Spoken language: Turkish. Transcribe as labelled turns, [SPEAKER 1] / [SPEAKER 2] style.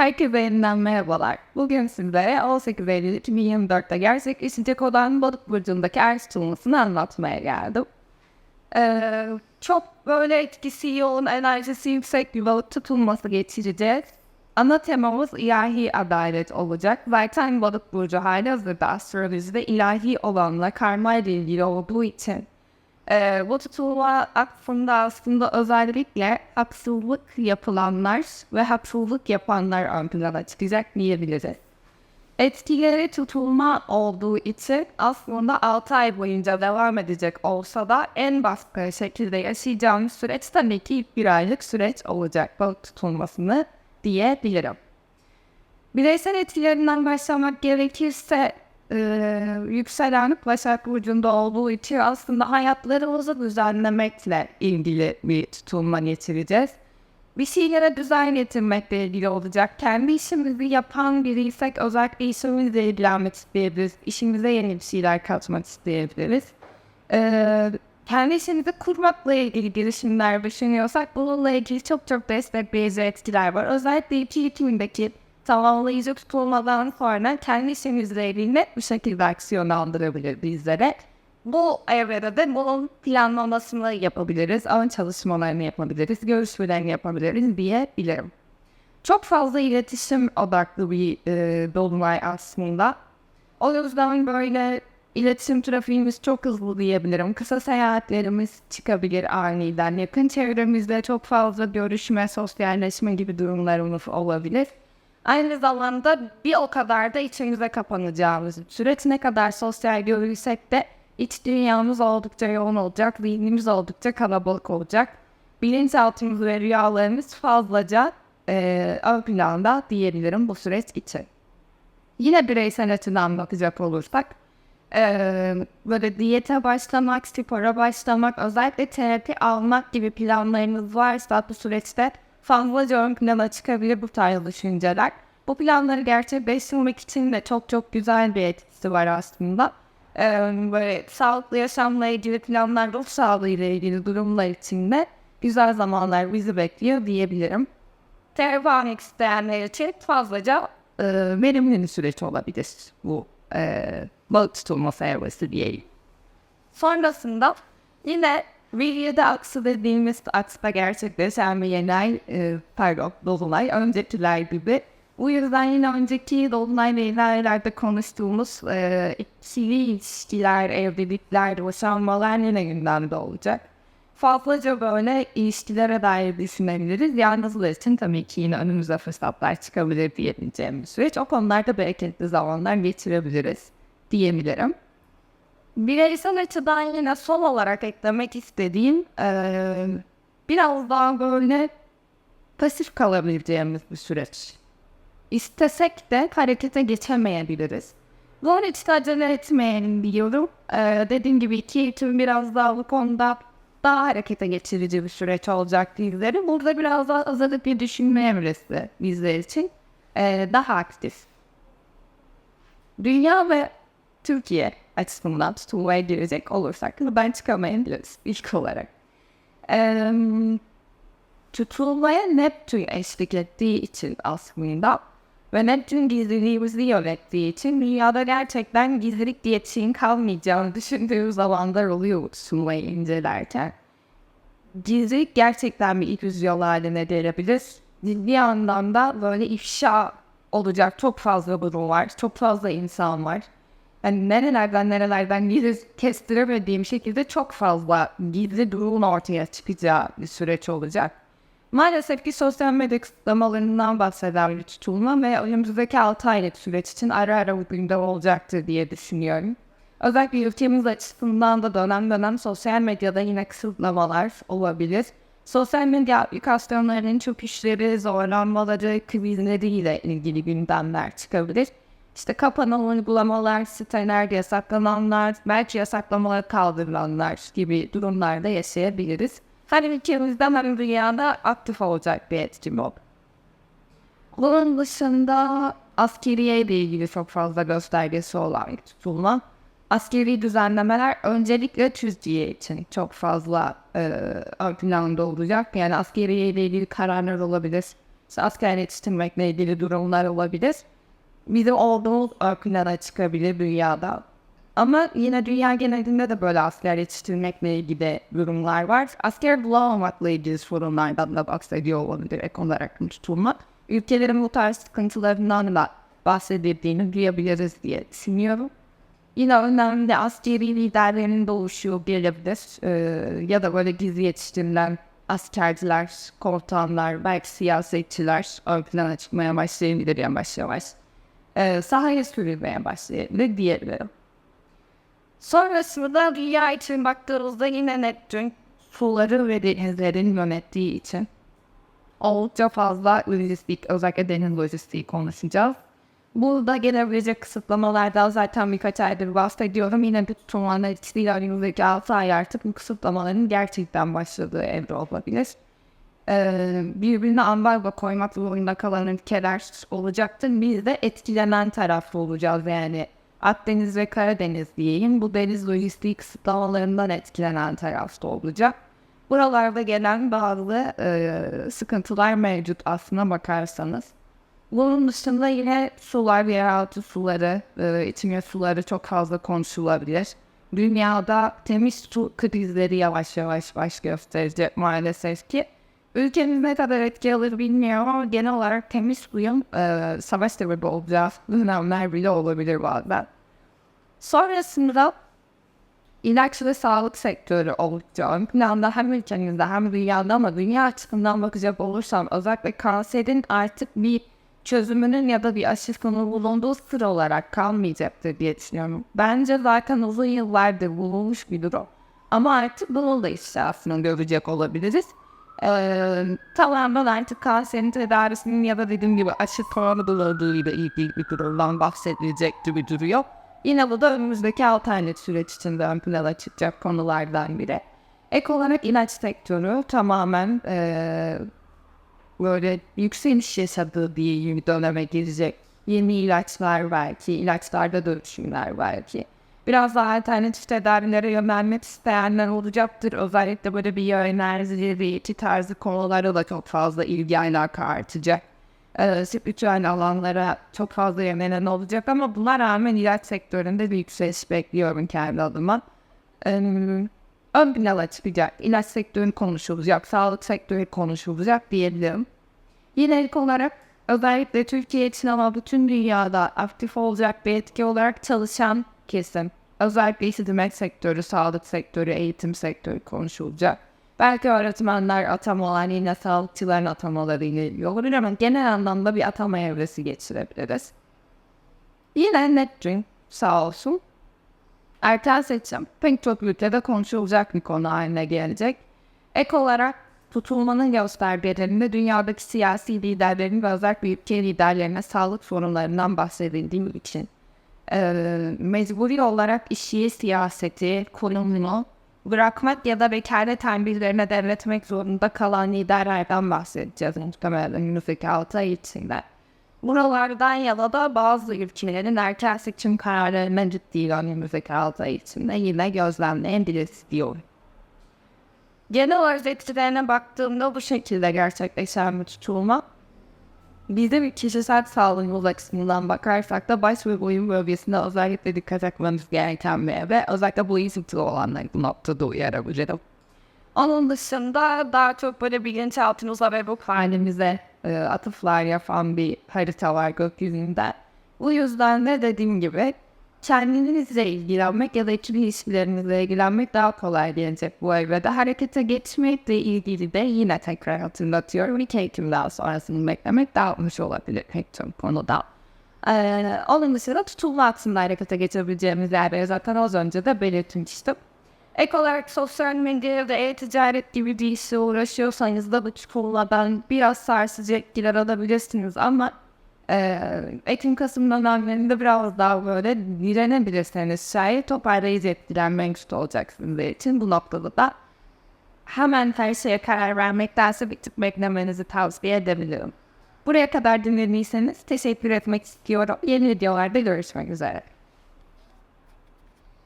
[SPEAKER 1] Herkese yeniden merhabalar. Bugün sizlere 18 Eylül 2024'te gerçekleşecek olan balık burcundaki er tutulmasını anlatmaya geldim. Ee, çok böyle etkisi yoğun, enerjisi yüksek bir balık tutulması geçireceğiz. Ana temamız ilahi adalet olacak. Zaten balık burcu hali hazırda astrolojide ilahi olanla karma ile ilgili olduğu için ee, bu tutulma aslında aslında özellikle haksızlık yapılanlar ve haksızlık yapanlar ön plana çıkacak diyebiliriz. Etkileri tutulma olduğu için aslında 6 ay boyunca devam edecek olsa da en baskın şekilde yaşayacağımız süreç tabii ki ilk bir aylık süreç olacak balık tutulmasını diyebilirim. Bireysel etkilerinden başlamak gerekirse e, yükselen Başak Burcu'nda olduğu için aslında hayatlarımızı düzenlemekle ilgili bir tutulma getireceğiz. Bir şeylere düzen getirmekle ilgili olacak. Kendi işimizi yapan biriysek özellikle işimizle ilgilenmek isteyebiliriz. İşimize yeni bir şeyler katmak isteyebiliriz. Ee, kendi işimizi kurmakla ilgili girişimler düşünüyorsak bununla ilgili çok çok destekleyici etkiler var. Özellikle 2002'deki tamamlayıcı tutulmadan sonra kendi işimizle ilgili net bir şekilde aksiyon aldırabilir bizlere. Bu evrede de bunun planlamasını yapabiliriz, ön çalışmalarını yapabiliriz, görüşmelerini yapabiliriz diyebilirim. Çok fazla iletişim odaklı bir e, dolunay aslında. O yüzden böyle iletişim trafiğimiz çok hızlı diyebilirim. Kısa seyahatlerimiz çıkabilir aniden. Yakın çevremizde çok fazla görüşme, sosyalleşme gibi durumlarımız olabilir. Aynı zamanda bir o kadar da içimize kapanacağımız süreç ne kadar sosyal görürsek de iç dünyamız oldukça yoğun olacak, zihnimiz oldukça kalabalık olacak. Bilinçaltımız ve rüyalarımız fazlaca e, ön planda diyebilirim bu süreç için. Yine bireysel açıdan bakacak olursak, e, böyle diyete başlamak, spora başlamak, özellikle terapi almak gibi planlarınız varsa bu süreçte fazlaca ön plana çıkabilir bu tarz düşünceler. Bu planları gerçekleştirmek için de çok çok güzel bir etkisi var aslında. Ee, böyle sağlıklı yaşamla ilgili planlar, ruh sağlığı ile ilgili durumlar için de güzel zamanlar bizi bekliyor diyebilirim. Terapi isteyenler için fazlaca e, verimli bir süreç olabilir bu e, balık tutulması evresi diyeyim. Sonrasında yine Videoda aksı dediğimiz aksta gerçekleşen bir yeni ay, e, pardon, dolunay, öncekiler gibi. Bu yüzden yine önceki dolunay ve aylarda konuştuğumuz e, ikili ilişkiler, evlilikler, boşanmalar yine gündemde olacak. Fazlaca böyle ilişkilere dair düşünebiliriz. Yalnızlar için tabii ki yine önümüze fırsatlar çıkabilir diyebileceğim bir süreç. O konularda bereketli zamanlar geçirebiliriz diyebilirim. Bireysel açıdan yine son olarak eklemek istediğim eee, biraz daha böyle pasif kalabileceğimiz bir süreç. İstesek de harekete geçemeyebiliriz. Bunun için acele etmeyelim diyorum. Eee dediğim gibi iki eğitim biraz daha bu konuda daha harekete geçirici bir süreç olacak bizlerin. Burada biraz daha azalık bir düşünme evresi bizler için eee, daha aktif. Dünya ve Türkiye açısından tutulmaya girecek olursak ben çıkamayabiliriz ilk olarak. Ee, tutulmaya Neptün eşlik ettiği için aslında ve Neptün gizliliğimizi yönettiği için dünyada gerçekten gizlilik diye şeyin kalmayacağını düşündüğüm zamanlar oluyor tutulmayı incelerken. Gizlilik gerçekten bir illüzyon haline gelebilir. Ciddi anlamda böyle ifşa olacak çok fazla durum var, çok fazla insan var yani nerelerden nerelerden gelir kestiremediğim şekilde çok fazla gizli durumun ortaya çıkacağı bir süreç olacak. Maalesef ki sosyal medya kısıtlamalarından bahseden bir tutulma ve önümüzdeki 6 aylık süreç için ara ara bu gündem olacaktır diye düşünüyorum. Özellikle ülkemiz açısından da dönem dönem sosyal medyada yine kısıtlamalar olabilir. Sosyal medya aplikasyonlarının çöküşleri, zorlanmaları, krizleriyle ilgili gündemler çıkabilir. İşte kapanan uygulamalar, siteler, yasaklananlar, belki yasaklamalar kaldırılanlar gibi durumlarda yaşayabiliriz. Hem ülkemizde hem dünyada aktif olacak bir etki bu. Bunun dışında askeriye ile ilgili çok fazla göstergesi olan tutulma. Askeri düzenlemeler öncelikle Türkiye için çok fazla e, ön planda olacak. Yani askeriye ile ilgili kararlar olabilir. işte asker yetiştirmekle ilgili durumlar olabilir. Bizim olduğumuz ön plana çıkabilir dünyada. Ama yine dünya genelinde de böyle asker yetiştirmekle ilgili durumlar var. Asker bulamamakla ilgili sorunlardan da bahsediyor olabilir ek olarak tutulmak. Ülkelerin bu tarz sıkıntılarından da bahsedildiğini duyabiliriz diye düşünüyorum. Yine önemli askeri liderlerin de oluşuyor gelebilir. Ee, ya da böyle gizli yetiştirilen askerciler, komutanlar, belki siyasetçiler ön plana çıkmaya başlayabilir yavaş yavaş. Ee, sahaya sürülmeye başlayabilir diyebilirim. Sonrasında dünya için baktığımızda yine Neptün suları ve denizlerin yönettiği için oldukça fazla lojistik, özellikle deniz lojistiği konuşacağız. Burada gelebilecek kısıtlamalardan zaten birkaç aydır bahsediyorum. Yine bir tutulmanın etkisiyle önümüzdeki 6 ay artık bu kısıtlamaların gerçekten başladığı evre olabilir. Ee, birbirine ambargo koymak zorunda kalan ülkeler olacaktır. Biz de etkilenen tarafta olacağız yani. Akdeniz ve Karadeniz diyeyim. Bu deniz lojistiği kısıtlamalarından etkilenen tarafta olacak. Buralarda gelen bazı e, sıkıntılar mevcut aslına bakarsanız. Bunun dışında yine sular, yeraltı suları, e, içme suları çok fazla konuşulabilir. Dünyada temiz su krizleri yavaş yavaş baş gösterecek maalesef ki. Ülkemiz ne kadar etki alır bilmiyorum ama genel olarak temiz suyun e, savaş sebebi olacağı dönemler bile olabilir bazen. Sonrasında ilaç ve sağlık sektörü ön planda hem ülkemizde hem dünyada ama dünya açısından bakacak olursam özellikle kanserin artık bir çözümünün ya da bir aşısının bulunduğu sıra olarak kalmayacaktır diye düşünüyorum. Bence zaten uzun yıllardır bulunmuş bir durum. Ama artık bunun da işte aslında görecek olabiliriz. Ee, tamamen artık kanserin tedavisinin ya da dediğim gibi aşı kullanıldığıyla ilgili bir durumdan bahsedilecek gibi duruyor. Yine bu da önümüzdeki 6 aylık süreç içinde ön plana çıkacak konulardan biri. Ek olarak ilaç sektörü tamamen ee, böyle yükseliş yaşadığı diye bir döneme girecek. Yeni ilaçlar belki, ilaçlarda dönüşümler belki. Biraz daha alternatif tedavilere yönelmek isteyenler olacaktır. Özellikle böyle bir enerji, tarzı konulara da çok fazla ilgi alaka artacak. Ee, spiritüel alanlara çok fazla yönelen olacak ama buna rağmen ilaç sektöründe bir yükseliş bekliyorum kendi adıma. Ee, ön plana çıkacak. İlaç sektörü konuşulacak, sağlık sektörü konuşulacak diyebilirim. Yine ilk olarak özellikle Türkiye için ama bütün dünyada aktif olacak bir etki olarak çalışan kesim. Özellikle hizmet sektörü, sağlık sektörü, eğitim sektörü konuşulacak. Belki öğretmenler atamalar, yine sağlıkçıların atamaları ile ilgili olabilir ama genel anlamda bir atama evresi geçirebiliriz. Yine Netdream sağ olsun. Erken seçim pek çok ülkede konuşulacak bir konu haline gelecek. Ek olarak tutulmanın göstergelerinde dünyadaki siyasi liderlerin ve özellikle ülke liderlerine sağlık sorunlarından bahsedildiği için mecburi olarak işi, siyaseti, konumunu bırakmak ya da vekalet tembihlerine devretmek zorunda kalan liderlerden bahsedeceğiz muhtemelen önümüzdeki 6 ay içinde. Buralardan yana da bazı ülkelerin erken seçim kararlarına ciddi önümüzdeki 6 ay içinde yine gözlemleyebiliriz diyorum. Genel özetlerine baktığımda bu şekilde gerçekleşen bir tutulma. Bizim kişisel sağlığımız açısından bakarsak da baş ve boyun bölgesinde özellikle dikkat etmemiz gereken bir ve özellikle bu sıkıntılı olanlar bu noktada uyarabilirim. Onun dışında daha çok böyle bilinçaltımıza ve bu halimize e, atıflar yapan bir harita var gökyüzünde. Bu yüzden de dediğim gibi kendinizle ilgilenmek ya da ikili ilişkilerinizle ilgilenmek daha kolay gelecek bu evrede. Harekete geçmekle ilgili de yine tekrar hatırlatıyorum. İki Ekim daha sonrasını beklemek daha hoş olabilir pek çok konuda. Ee, onun dışında tutulma aksında harekete geçebileceğimiz yerleri zaten az önce de belirtmiştim. Ek olarak sosyal medyada e-ticaret gibi bir işle uğraşıyorsanız da bu tutulmadan biraz sarsıcı etkiler alabilirsiniz ama Ekim Kasım dönemlerinde biraz daha böyle direnebilirseniz şayet toparlayıcı etkilenme mevcut olacaksınız için bu noktada da hemen her şeye karar vermektense bir tık beklemenizi tavsiye edebilirim. Buraya kadar dinlediyseniz teşekkür etmek istiyorum. Yeni videolarda görüşmek üzere.